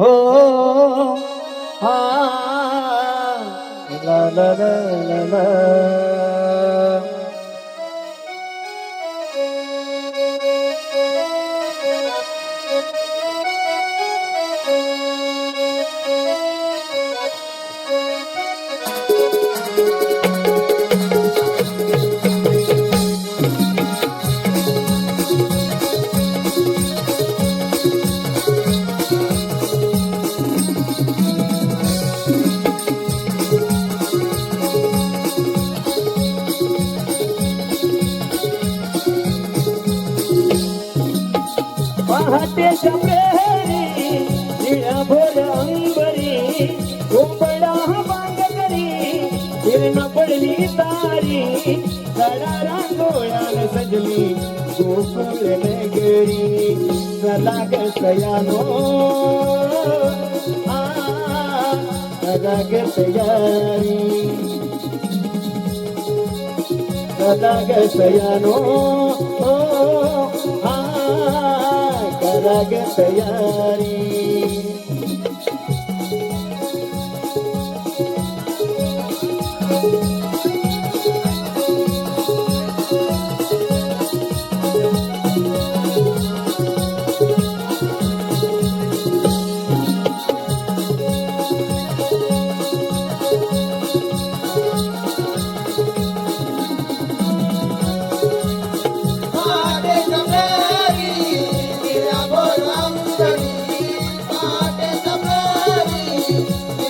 हो हा ला ला ला ला ला पहाटेच्या प्रहरी निळ्या भोर अंबरी गोपडा बांग करी फिरण पडली तारी सडा रांगोळ्यान सजली गोकुळ नगरी चला ग सयानो आ, करा ग करा ग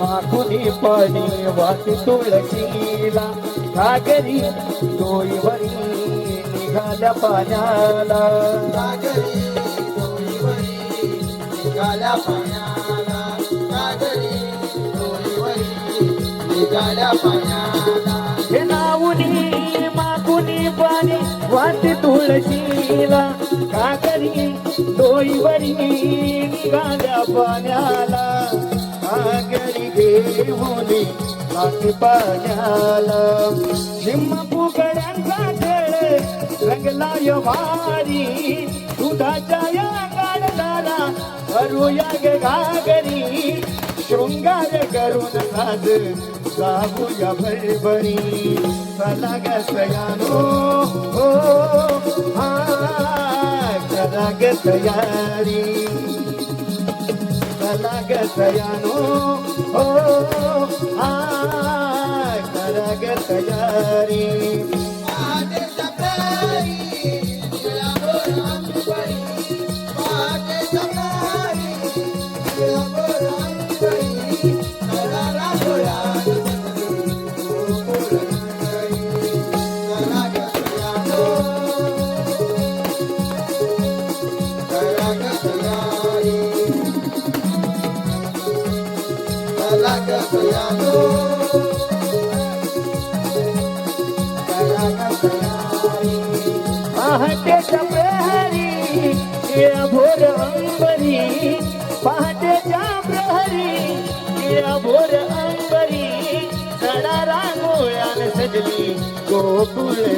माखुनी पाणी वाटी तुळशीला घागरी डोईवरी निघाल्या पाण्याला. सागरी डोईवरी निघाल्या पाण्याला. सागरी डोईवरी निघाल्या पाण्याला. हे नावनी माखुनी पाणी वाटी तुळशीला घागरी डोईवरी निघाल्या पाण्याला. घागरी घेऊन वाटी पाण्याला. निम्म फुकड्यांचा खेळ रंगला य भारी. दुधाच्या या गाडदारा भरूया ग घागरी. शृंगार करून साज जाऊया भरभरी. चला हो हा ग चला सयानो हो हा करा पहाटे प्रहरी निळ्या भोर अंबरी. पहाटे प्रहरी निळ्या भोर अंबरी. सडा रांगोळ्यान सजली गोकुळ